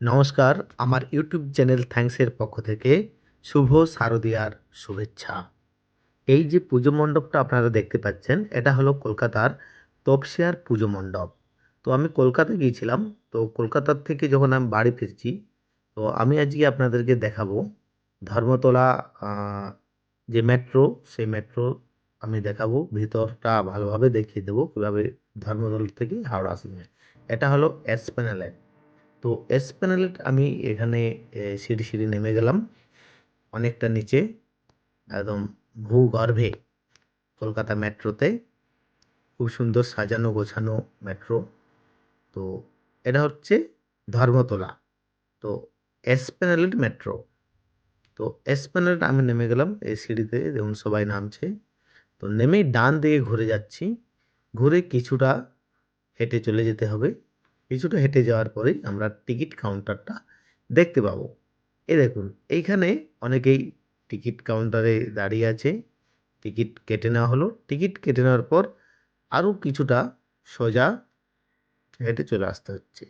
নমস্কার, আমার YouTube channel থ্যাঙ্কসের পক্ষ থেকে শুভ শারদীয়ার শুভেচ্ছা। এই যে পুজো মণ্ডপটা আপনারা দেখতে পাচ্ছেন, এটা হলো কলকাতার তপসিয়ার পুজো মণ্ডপ। তো আমি কলকাতা গিয়েছিলাম, তো কলকাতার থেকে যখন আমি বাড়ি ফিরছি, তো আমি আজকে আপনাদেরকে দেখাবো ধর্মতলা যে মেট্রো, সেই মেট্রো আমি দেখাবো। ভিতরটা ভালোভাবে দেখিয়ে দেবো কীভাবে ধর্মতলা থেকে হাওড়া আসবে। এটা হলো এসপ্যানেলেট তো এস প্যানেলেট আমি এখানে সিঁড়ি সিঁড়ি নেমে গেলাম। অনেকটা নিচে, একদম ভূগর্ভে কলকাতা মেট্রোতে। খুব সুন্দর সাজানো গোছানো মেট্রো। তো এটা হচ্ছে ধর্মতলা। তো এসপ্যানেলেট মেট্রো। তো এসপ্যানেলেট আমি নেমে গেলাম এই সিঁড়িতে, দেখুন সবাই নামছে। তো নেমেই ডান দিকে ঘুরে যাচ্ছি। ঘুরে কিছুটা হেঁটে চলে যেতে হবে। কিছুটা হেঁটে যাওয়ার পরেই আমরা টিকিট কাউন্টারটা দেখতে পাবো। এ দেখুন, এইখানে অনেকেই টিকিট কাউন্টারে দাঁড়িয়ে আছে। টিকিট কেটে নেওয়া হলো। টিকিট কেটে নেওয়ার পর আরও কিছুটা সোজা হেঁটে চলে আসতে হচ্ছে।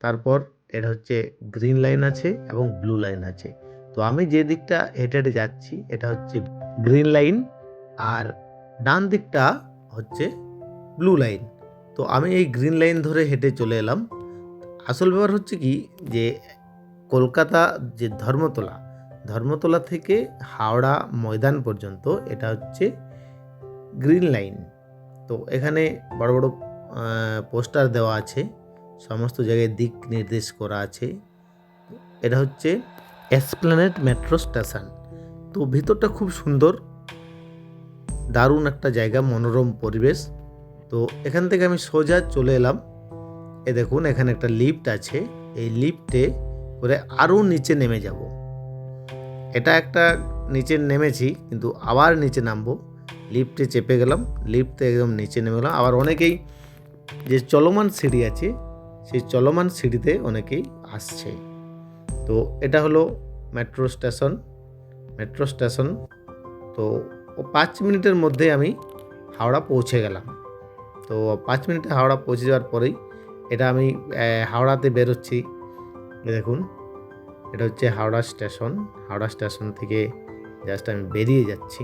তারপর এটা হচ্ছে গ্রিন লাইন আছে এবং ব্লু লাইন আছে। তো আমি যে দিকটা হেঁটে হেঁটে যাচ্ছি, এটা হচ্ছে গ্রিন লাইন আর ডান দিকটা হচ্ছে ব্লু লাইন। তো আমি এই গ্রিন লাইন ধরে হেঁটে চলে এলাম। আসল ব্যাপার হচ্ছে কি যে কলকাতা যে ধর্মতলা ধর্মতলা থেকে হাওড়া ময়দান পর্যন্ত এটা হচ্ছে গ্রিন লাইন তো এখানে বড় বড় পোস্টার দেওয়া আছে, সমস্ত জায়গায় দিক নির্দেশ করা আছে। এটা হচ্ছে এসপ্ল্যানেট মেট্রো স্টেশন তো ভিতরটা খুব সুন্দর, দারুণ একটা জায়গা, মনোরম পরিবেশ। তো এখান থেকে আমি সোজা চলে এলাম। এ দেখুন, এখানে একটা লিফট আছে। এই লিফটে করে আরও নিচে নেমে যাব। এটা একটা নিচে নেমেছি, কিন্তু আবার নিচে নামবো। লিফটে চেপে গেলাম। লিফটে একদম নিচে নেমে গেলাম। আবার অনেকেই যে চলমান সিঁড়ি আছে, সেই চলমান সিঁড়িতে অনেকেই আসছে। তো এটা হলো মেট্রো স্টেশন মেট্রো স্টেশন তো পাঁচ মিনিটের মধ্যে আমি হাওড়া পৌঁছে গেলাম। তো পাঁচ মিনিটে হাওড়া পৌঁছে যাওয়ার পরেই এটা আমি হাওড়াতে বেরোচ্ছি। দেখুন, এটা হচ্ছে হাওড়া স্টেশন। হাওড়া স্টেশন থেকে জাস্ট আমি বেরিয়ে যাচ্ছি।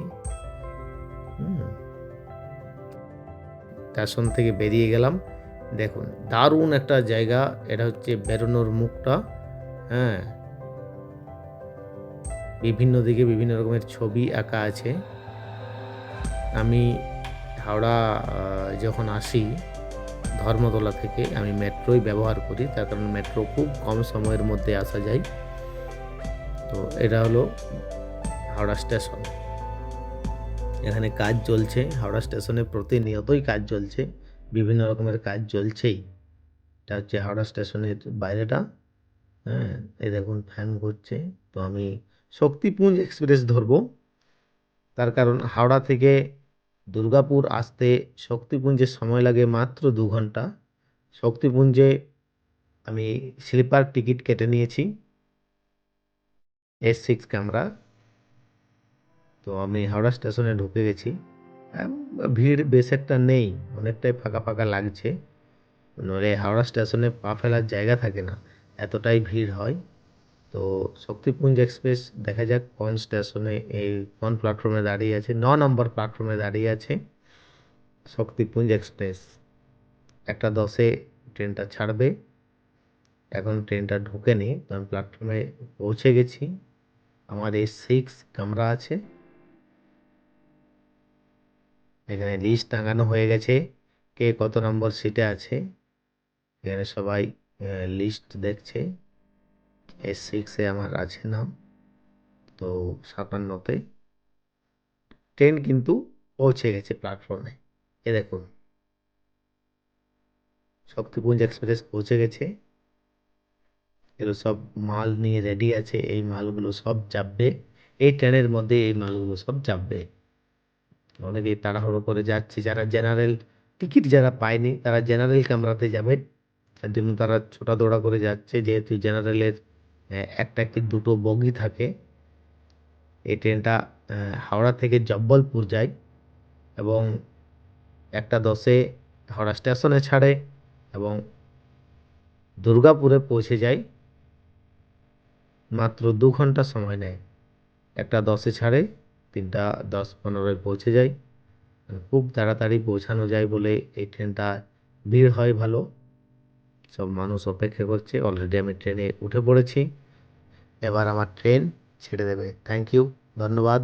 স্টেশন থেকে বেরিয়ে গেলাম। দেখুন, দারুণ একটা জায়গা। এটা হচ্ছে বেরোনোর মুখটা। হ্যাঁ। বিভিন্ন দিকে বিভিন্ন রকমের ছবি আঁকা আছে। আমি হাওড়া যখন আসি, ধর্মতলা থেকে আমি মেট্রোই ব্যবহার করি, তার কারণ মেট্রো খুব কম সময়ের মধ্যে আসা যায়। তো এটা হলো হাওড়া স্টেশন। এখানে কাজ চলছে, হাওড়া স্টেশনে প্রতিনিয়তই কাজ চলছে, বিভিন্ন রকমের কাজ চলছেই। এটা হচ্ছে হাওড়া স্টেশনের বাইরেটা হ্যাঁ এই দেখুন ফ্যান ঘুরছে, তো আমি শক্তিপুঞ্জ এক্সপ্রেস ধরবো। তার কারণ হাওড়া থেকে দুর্গাপুর আসতে শক্তিপুঞ্জে সময় লাগে মাত্র দু ঘণ্টা। শক্তিপুঞ্জে আমি স্লিপার টিকিট কেটে নিয়েছি। S six camera. তো আমি হাওড়া স্টেশনে ঢুকে গেছি। ভিড় বেশ একটা নেই, অনেকটাই ফাঁকা ফাঁকা লাগছে। নইলে হাওড়া স্টেশনে পা ফেলার জায়গা থাকে না, এতটাই ভিড় হয়। তো শক্তিপুঞ্জ এক্সপ্রেস, দেখা যাক কোন স্টেশনে এই কোন প্ল্যাটফর্মে দাঁড়িয়ে আছে, ন নম্বর প্ল্যাটফর্মে দাঁড়িয়ে আছে শক্তিপুঞ্জ এক্সপ্রেস। একটা দশে ট্রেনটা ছাড়বে, এখন ট্রেনটা ঢুকেনি আমি প্ল্যাটফর্মে পৌঁছে গেছি। আমার এই সিক্স কামরা আছে। এখানে লিস্ট টাঙানো হয়ে গেছে, কে কত নম্বর সিটে আছে। এখানে সবাই লিস্ট দেখছে। এস সিক্সে আমার আছে নাম। তো সাতান্নতে ট্রেন কিন্তু পৌঁছে গেছে প্ল্যাটফর্মে এ। দেখুন। শক্তিপুঞ্জ এক্সপ্রেস পৌঁছে গেছে। এগুলো সব মাল নিয়ে রেডি আছে। এই মালগুলো সব চাপবে এই ট্রেনের মধ্যে এই মালগুলো সব চাপবে অনেকেই তাড়াহুড়ো করে যাচ্ছে। যারা জেনারেল টিকিট যারা পায়নি, তারা জেনারেল কামরাতে যাবে। তার জন্য তারা ছোটা দৌড়া করে যাচ্ছে। যেহেতু জেনারেলের একটা কি দুটো বগি থাকে। এই ট্রেনটা হাওড়া থেকে জব্বলপুর যায় এবং একটা দশে হাওড়া স্টেশনে ছাড়ে এবং দুর্গাপুরে পৌঁছে যায়। মাত্র দু ঘণ্টা সময় নেয়। একটা দশে ছাড়ে, তিনটা দশ পনেরোয় পৌঁছে যায়। খুব তাড়াতাড়ি পৌঁছানো যায় বলে এই ট্রেনটা ভিড় হয় ভালো। সব মানুষ অপেক্ষা করছে। অলরেডি আমি ট্রেনে উঠে পড়েছি। এবার আমার ট্রেন ছেড়ে দেবে। থ্যাংক ইউ ধন্যবাদ।